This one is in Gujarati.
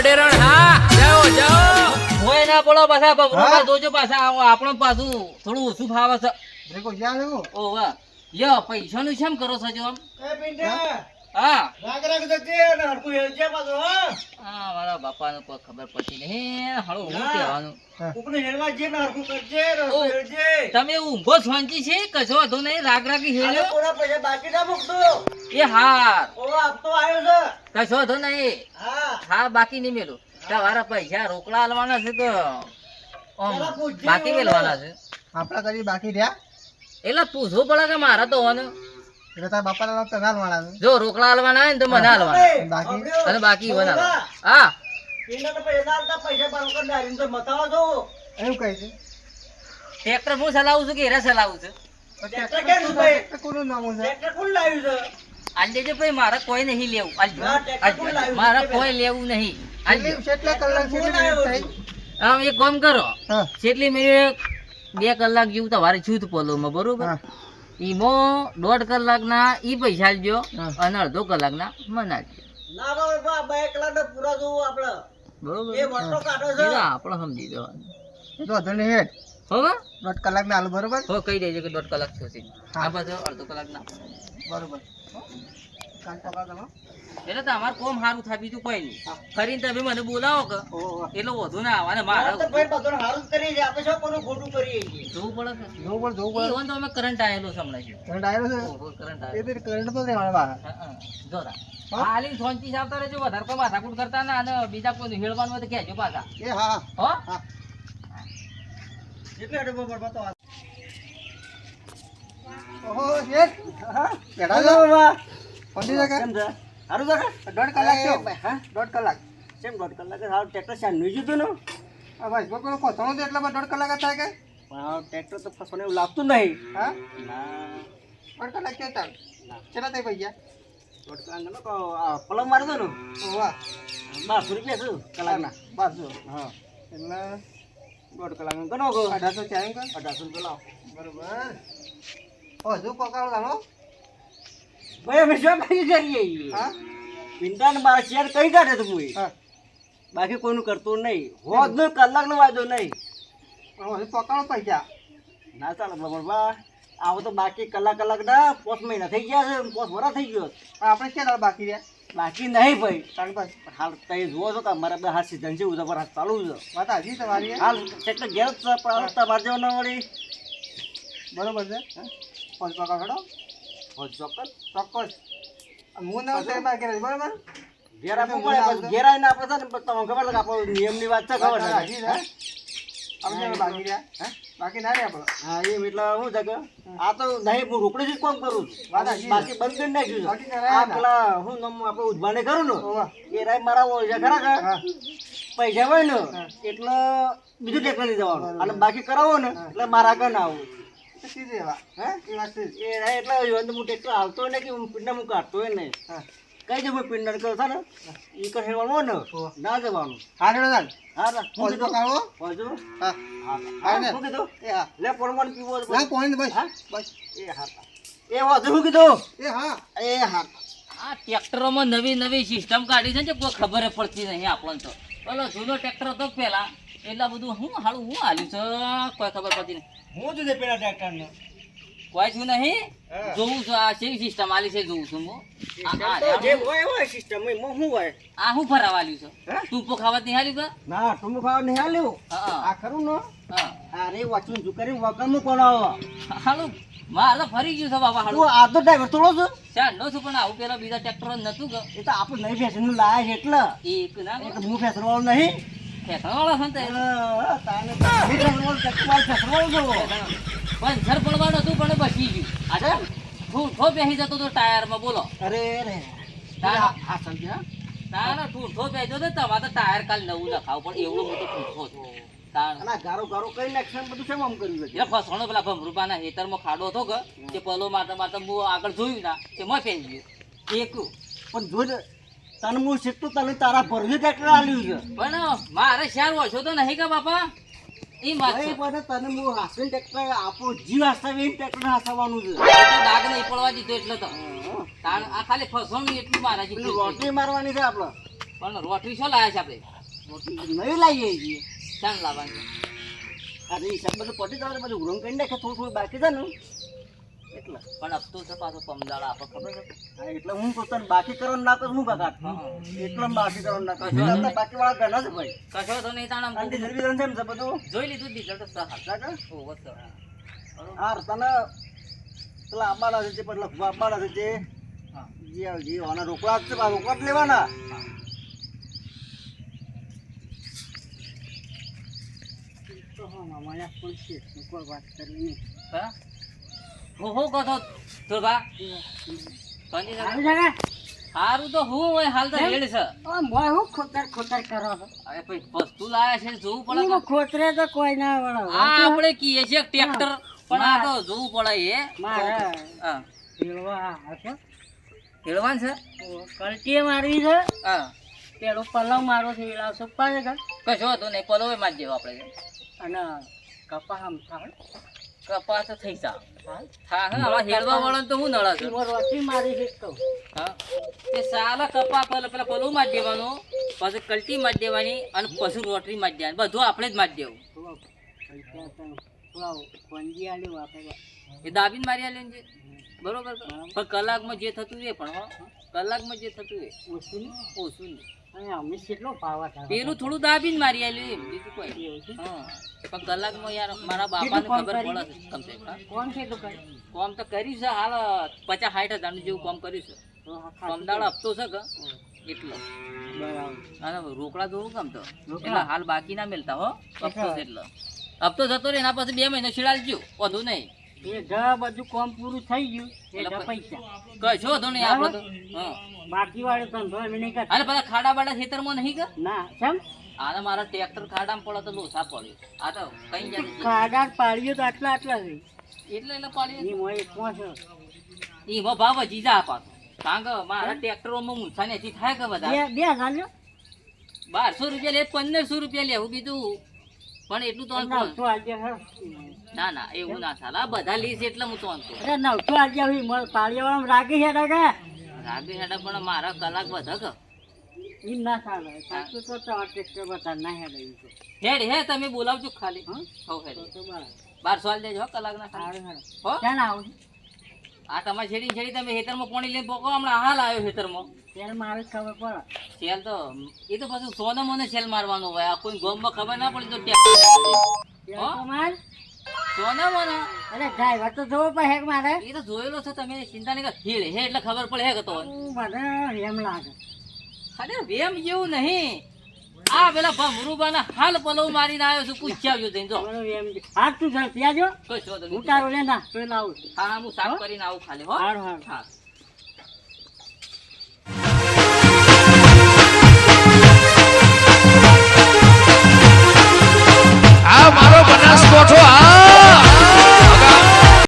અડેરણ હા જાઓ જાઓ. હોય ના પડો પાછા? બબરો જોજો પાછા આવો આપણો પાછું થોડું ઓછું ફાવે છે. ઓ વાહ. યો પૈસા નું કેમ કરો છો જો આમ? હા. હા. મારા બાપા કોઈ ખબર પડતી નહીં. હળો હું ના. બાકી તમે ઊંઘો શાંતિ છે? કશો વાંધો નહીં રાગ રાગી હેલ્યો ના મૂકતો એ હાર. ઓલો આપતો આવ્યો છે. કશો વાંધો નહીં. હા. હા બાકી નહીં મેલું. તમારા પૈસા રોકડા આલવાના છે પૂછજે બાકી. મેલવાના છે. આપણા કરી બાકી રહ્યા? એટલે પૂછવું પડે કે મારા તો હોવાનું. હાલવાના જો રોકડા આલવાના હોય ને તો મને આલવાના બાકી? અને બાકી ઓલા, હા. પીંડા તો પૈસા આલતા, પૈસા બરોબર ડાળીને તો મતાવા જવું. એવું કહે છે? ટ્રેક્ટર હું ચલાવું છું કે એરા ચલાવું છું? ટ્રેક્ટર ભાઈ? ટ્રેક્ટર કોનું નામ છે? ટ્રેક્ટર કોણ લાવ્યું છે? આલ દેજો ભાઈ મારે કોઈ નહીં લેવું? મારે કોઈ લેવું નહીં. એક કામ કરો. હા. મેં બે કલાક જેવું તમારે છૂટ પોલોમાં બરોબર? હા. ઈમો દોઢ કલાકના ઈ પૈસા લેજો અને અડધો કલાકના મના આલજો ના બાબા, બે કલાકનો પૂરા જોવું આપણે. બરોબર. એ વટો કાઢો છે. આપણે સમજી જવાનું. એ તો વાંધો નહીં હેડ. હવે દોઢ કલાક ના હાલ બરોબર? હો કહી દેજો કે દોઢ કલાક થશે. આ પાછો અડધો કલાક ના બરોબર. એટલે તમારે કોમ સારું થાય બીજું કોઈ નહીં. ફરીને તમે મને બોલાવો કે. એટલે વધુ ના આવવાને મારે સારું ભાઈ મારે બધું હારું જ કરી છે. આપણે શું કોનું ખોટું કરીએ? જોવું પડે છે. જોવું પડે જોવું પડે. તો અમે કરંટ આવેલો છે હમણાં કરંટ આવેલો છે? કરંટ આવેલો એ કરંટ તો નહીં આવે બહાર હા, હા. જો તા. હા? હાલી સોંચી આવતા રહેજો વધારે કોઈ માથાકૂટ કરતા ના અને બીજા કોઈ હેળવાનું હોય તો કહેજો પાછા. એ હા. હો? હા. જેટલે અડબો પડબો તો ઓહો શેઠ. હા? બેઠા છો પહોંચી કેમ છે? દોઢ કલાક થયો. હા? દોઢ કલાક. કેમ દોઢ કલાક? હારું ટ્રેક્ટર સાંભળી જ ને? આ ભાઈ કોઈ ફસણું તો એટલામાં દોઢ કલાક થાય કે? પણ ટ્રેક્ટર તો ફસવાનું એવું લાગતું નહીં. હા? દોઢ કલાક થયો ચાલ? કેટલા થઈ ભાઈ દોઢ કલાક પલંગ મારી ને. વાહ. બારસો રૂપિયા છે કલાકના. બારસો. હા. એટલે દોઢ કલાક ઘણો અઢારસો કર અઢારસો રૂપિયા લાવો. બરોબર. હજુ પકાડો તારો ભાઈ અમે શું કરી કરીએ? હા? પિંડા ને બાર શેર કઈ કાઢે તું હું હા. બાકી કોઈનું કરતું નહીં. હોજ નો કલાક નો વાંધો નહીં પણ પકડો પૈસા ના ચાલે બરોબર આવો તો બાકી કલાક કલાક ના પોસ મહિના થઈ ગયા છે પોસ વરા થઈ ગયો પણ આપણે ક્યાં બાકી રહ્યા? બાકી નહીં ભાઈ. તારી પાસે હાલ તમે જુઓ છો કે અમારા બે હાથ સીઝન છે ઉધા પર હાથ ચાલુ છે. વાત હજી તમારી હાલ એટલે ગેર હવે તમારે જવા ના વળી. બરોબર છે. પાંચ પકડો ચોક્કસ હું ના પાસે ઘરે બરોબર ખબર છે આપણો નિયમની વાત છે ખબર છે શું છે કે આ તો નહીં રોકડી જ કામ કરું. બાકી બંધ કરી નાખ્યું. પેલા હું આપણે ઉદ્ભાને કરું ને એ રાય મારા ઓળખે ખરા કે પૈસા હોય ને એટલે બીજું ટ્રેક્ટર લઈ જવાનું અને બાકી કરાવો ને, એટલે મારા આગળ ના આવું સીધી રહેવા. હે? એ વાત છે એ રાય એટલે હું ટ્રેક્ટર હાલતો ને કે હું પિંડા હું કાઢતો નહીં હા. કઈ જવું પિંડા કરો છે ને? એ કઈ ને? ના જવાનું. હા રેડો ચાલ હા ના હું કીધું હા. હા. હા કીધું? એ હા. લે પોણવાનું પીવો ના પોણી બસ હા? બસ એ હા. એ વાત શું કીધું? એ હા. એ હા. આ ટ્રેક્ટરોમાં નવી નવી સિસ્ટમ કાઢી છે ને કોઈ ખબર પડતી નહીં આપણને તો. પેલો જૂનો ટ્રેક્ટર હતો પેલા એટલા બધું હું હાલું હું હાલ્યું છે? કોઈ ખબર પડતી નહીં. હું જોજે પેલા ટ્રેક્ટર ને કોઈ છું નહીં. જોઉં છું આ કેવી સિસ્ટમ આલી છે જોઉં છું હું. જે હોય હોય સિસ્ટમ એમાં શું હોય? આ હું ફરાવા આલ્યું છે? હે? ટૂંપો ખાવા નહીં હાલ્યું કે ના ખાવા નહીં હાલ્યું હા આ ખરું ને? હા. અરે વાંચું છું કરી વગરનું કોણ આવો? હાલું મારે ફરી ગયું છે બાબા તું આ તો ડ્રાઈવર થોડો છો? છું પણ આવું પેલા બીજા ટ્રેક્ટર નતું કે એ તો આપણે નહીં ફેશન લાયા છે એટલે. ના હું ફેશન વાળો નહીં. ફેસણ વાળો છે ને પંચર પડવાનું હતું પણ બચી ગયું. અચ્છા ઠૂઠો બેસી જતો હતો ટાયરમાં બોલો. અરે રે. તારા- હા સમજે હા? તારા ઠૂઠો બેસતો તો તમારે તો ટાયર કાલ નવું નખાવું પણ એવડો મોટો ઠૂઠો આ ગારો ગારો કરી નાખશે બધું કેમ આમ કર્યું એટલે ફસણો પેલા ભમરૂપાના હેતરમાં ખાડો હતો કે તે પલો મારતા મારતા હું આગળ જોયું ના તે મેં ફેંકી ગયું. એક. પણ જોજે તને હું શીખતું તને તારા ભરવી ટ્રેક્ટર આલ્યું છે? પણ મારે શેર ઓછો તો નહીં કે બાપા? એ ભાઈ પણ તને હું હાસીને ટ્રેક્ટર આપો જીવ હાસાવે એમ ટ્રેક્ટર હાસવાનું છે ડાઘ નહીં પડવા દીધો એટલે તો. તાણ આ ખાલી ફસવણી એટલું મારા જી રોટલી મારવાની છે આપણે પણ રોટરી શું લાયા છે આપણે નવી લાવીએ છીએ. શાન લાવવાની. અરે હિસાબ બધું પટી જવા બધું ઉરંગ કરી નાખે થોડું થોડું બાકી છે ને. એટલે. પણ હપ્તો છે પાછો પમદાળ આપો ખબર છે? હા એટલે હું તો તને બાકી કરવાનું ના કરું હું કાકા એટલે બાકી કરવાનું ના કરું. બાકી વાળા ઘણા છે ભાઈ કશો તો નહીં તાણ આમ કારણ કે જલ્દી જલ્દી એમ છે બધું. જોઈ લીધું ડીઝલ તો કાકા હા તને પેલા આંબાના છે તે પેલા લખવા આંબાના છે તે હા. જે જે આના રોકડા જ છે પા રોકડા જ લેવાના. તો હા મામા પણ છે. કોઈ વાત કરવી હા? હું હું કહો છો? ધ્રુવા કંજી સારું તો હું હોય હાલ તો રેડ છે. ખોતર ખોતર કરો છો? અરે ભાઈ વસ્તુ લાયા છે જોવું પડે. ખોતરે તો કોઈ ના વળો. આ આપણે કીએ છીએ ટ્રેક્ટર પણ આ તો જોવું પડે એ. મારે. હા. પીળવા હશે છે. કલટીએ મારવી છે. હા. પેલો પલવ મારો છે એલા સુપા છે કશો હતો નહીં પલવે માં જેવો આપણે. અને કપા હમ થાય. કપાસ થઈ જા. હા? હા હેળવા વાળા તો હું નળા છું એમાં મારી છે તો. હા? તે સાલા કપા પેલા પેલા પલું માં જ દેવાનું પછી કલટી માં દેવાની અને પછી રોટરી માં દેવાની. બધું આપણે જ માં દેવું. એ દાબીને મારી આલે છે બરોબર પણ કલાકમાં જે થતું એ પણ કલાકમાં જે થતું એ. ઓછું ઓછું નહીં પેલું થોડું દાબીને મારી આલ્યું બીજું કોઈ. પણ કલાકમાં યાર મારા બાપાને ખબર પડે કમ, સે કોણ છે કોમ તો કરી છે હાલ પચાસ સાઠ હજારનું જેવું કોમ કર્યું છે. આ હપ્તો છે કે? એટલે. બરાબર. રોકડા જોવું કેમ તો. એટલે હાલ બાકી ના મેલતા હો હપ્તો એટલે. હપ્તો જતો રહે એના પછી બે મહિના શિડાલજો વધુ નહીં. એ ઘર બધું કોમ પૂરું થઈ ગયું. એ પૈસા કશો વધુ નહીં આપણે તો? બાકી વાળો ધંધો અમે નહીં કરતા અને બધા ખાડા બાડા ખેતરમાં નહીં કે? ના કેમ? આને મારા ટ્રેક્ટર ખાડામાં પડે તો લોસા પડ્યો આ તો કઈ જાય ખાડા પાડ્યો તો આટલા આટલા છે. એટલે એટલે પડ્યો. એ મોય પોસ એમાં ભાવ વધી જા કારણ કે મારા ટ્રેક્ટરોમાં મૂછા નથી થાય કે બધા? બે બે હજાર બારસો રૂપિયા લે પંદરસો રૂપિયા લેવું બીજું પણ એટલું તો નવસો આજે ના. ના એવું ના ચાલે બધા લીસ એટલે હું તો અરે નવસો આજે પાળિયાવાળામાં રાગી હેડા કે? રાગી હેડા પણ મારા કલાક વધે કે એમ ના ચાલે સાચું તો ટ્રેક્ટર બધા ના હેડે હેડ હે તમે બોલાવજો ખાલી. હં? હેડ. તો તો બારસો હાલ દેજો કલાક ના હેડો હો? ક્યાં આવું? આ તમારે છેડી છેડી તમે ખેતરમાં પાણી લઈને પોકો હમણાં હાલ આવ્યો ખેતરમાં. ત્યારે મારે ખબર પડે. સેલ તો એ તો પાછું સોને મને સેલ મારવાનો હોય. આ કોઈ ગોમમાં ખબર ના પડી તો માર સોને મને અરે ડ્રાઈવર તો જોવો પણ હેક મારે. એ તો જોયેલો છે તમે ચિંતા નહીં કર. હેડ હે એટલે ખબર પડે હે કે તો મને એમ લાગે. અરે વેમ જેવું નહીં. આ પેલા ભમરૂબાના હાલ પલવ મારીને આવ્યો છું પૂછ્યા આવજો જઈને જો. હાથ તું ઝડપી આજો કોઈ શોધ હું તારો લે ના. તો લાવું હા હા હું. સાફ કરીને આવું ખાલી હો. સારું સારું હા.